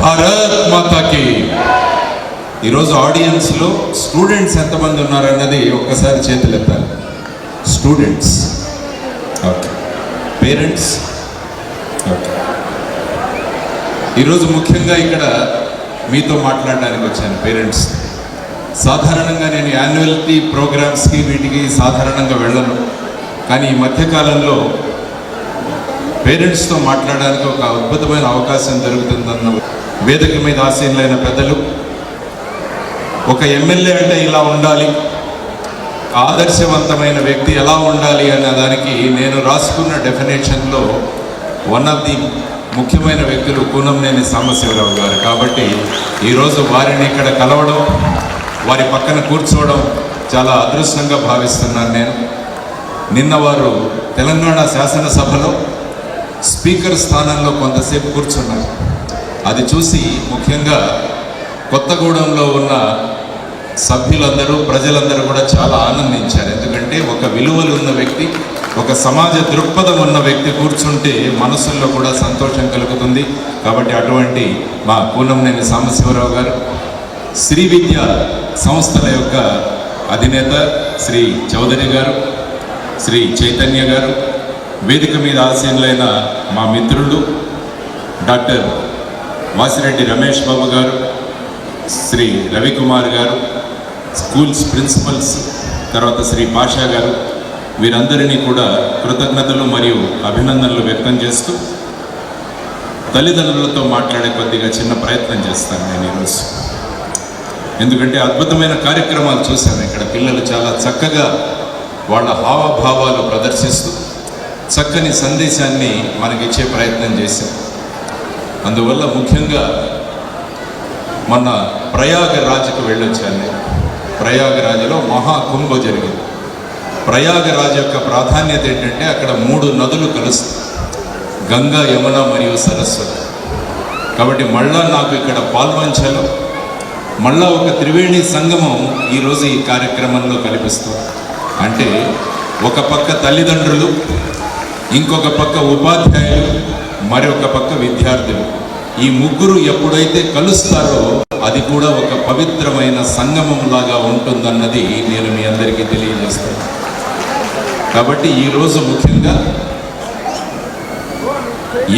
భారత్ మాతాకి. ఈరోజు ఆడియన్స్లో స్టూడెంట్స్ ఎంతమంది ఉన్నారన్నది ఒక్కసారి చేతులు ఎత్తాలి. స్టూడెంట్స్. ఓకే. పేరెంట్స్. ఓకే. ఈరోజు ముఖ్యంగా ఇక్కడ మీతో మాట్లాడడానికి వచ్చాను పేరెంట్స్. సాధారణంగా నేను యాన్యువల్టీ ప్రోగ్రామ్స్కి వీటికి సాధారణంగా వెళ్ళను. కానీ ఈ మధ్యకాలంలో పేరెంట్స్తో మాట్లాడడానికి ఒక అద్భుతమైన అవకాశం దొరుకుతుందన్న వేదిక మీద ఆసీనులైన పెద్దలు ఒక ఎమ్మెల్యే అంటే ఇలా ఉండాలి ఆదర్శవంతమైన వ్యక్తి ఎలా ఉండాలి అనే దానికి నేను రాసుకున్న డెఫినేషన్లో వన్ ఆఫ్ ది ముఖ్యమైన వ్యక్తులు కూనంనేని సాంబశివరావు గారు. కాబట్టి ఈరోజు వారిని ఇక్కడ కలవడం వారి పక్కన కూర్చోవడం చాలా అదృష్టంగా భావిస్తున్నాను నేను. నిన్న వారు తెలంగాణ శాసనసభలో స్పీకర్ స్థానంలో కొంతసేపు కూర్చున్నారు. అది చూసి ముఖ్యంగా కొత్తగూడెంలో ఉన్న సభ్యులందరూ ప్రజలందరూ కూడా చాలా ఆనందించారు. ఎందుకంటే ఒక విలువలు ఉన్న వ్యక్తి ఒక సమాజ దృక్పథం ఉన్న వ్యక్తి కూర్చుంటే మనసుల్లో కూడా సంతోషం కలుగుతుంది. కాబట్టి అటువంటి మా కూనంనేని సాంబశివరావు గారు శ్రీ విద్య సంస్థల యొక్క అధినేత శ్రీ చౌదరి గారు శ్రీ చైతన్య గారు వేదిక మీద ఆసీనులైన మా మిత్రుడు డాక్టర్ వాసిరెడ్డి రమేష్ బాబు గారు శ్రీ రవికుమార్ గారు స్కూల్స్ ప్రిన్సిపల్స్ తర్వాత శ్రీ పాషా గారు వీరందరినీ కూడా కృతజ్ఞతలు మరియు అభినందనలు వ్యక్తం చేస్తూ తల్లిదండ్రులతో మాట్లాడే కొద్దిగా చిన్న ప్రయత్నం చేస్తాను నేను ఈరోజు. ఎందుకంటే అద్భుతమైన కార్యక్రమాలు చూశాను ఇక్కడ. పిల్లలు చాలా చక్కగా వాళ్ళ హావభావాలు ప్రదర్శిస్తూ చక్కని సందేశాన్ని మనకిచ్చే ప్రయత్నం చేశారు అందువల్ల ముఖ్యంగా మొన్న ప్రయాగరాజ్కి వెళ్ళొచ్చాను. నేను ప్రయాగరాజులో మహాకుంభ జరిగింది. ప్రయాగరాజ్ యొక్క ప్రాధాన్యత ఏంటంటే అక్కడ మూడు నదులు కలుస్తాయి. గంగా యమున మరియు సరస్వతి. కాబట్టి మళ్ళా నాకు ఇక్కడ పాల్వంచలో మళ్ళా ఒక త్రివేణి సంగమం ఈరోజు ఈ కార్యక్రమంలో కల్పిస్తుంది అంటే ఒక పక్క తల్లిదండ్రులు ఇంకొక పక్క ఉపాధ్యాయులు మరొక పక్క విద్యార్థులు ఈ ముగ్గురు ఎప్పుడైతే కలుస్తారో అది కూడా ఒక పవిత్రమైన సంగమం లాగా ఉంటుందన్నది నేను మీ అందరికీ తెలియజేస్తాను. కాబట్టి ఈరోజు ముఖ్యంగా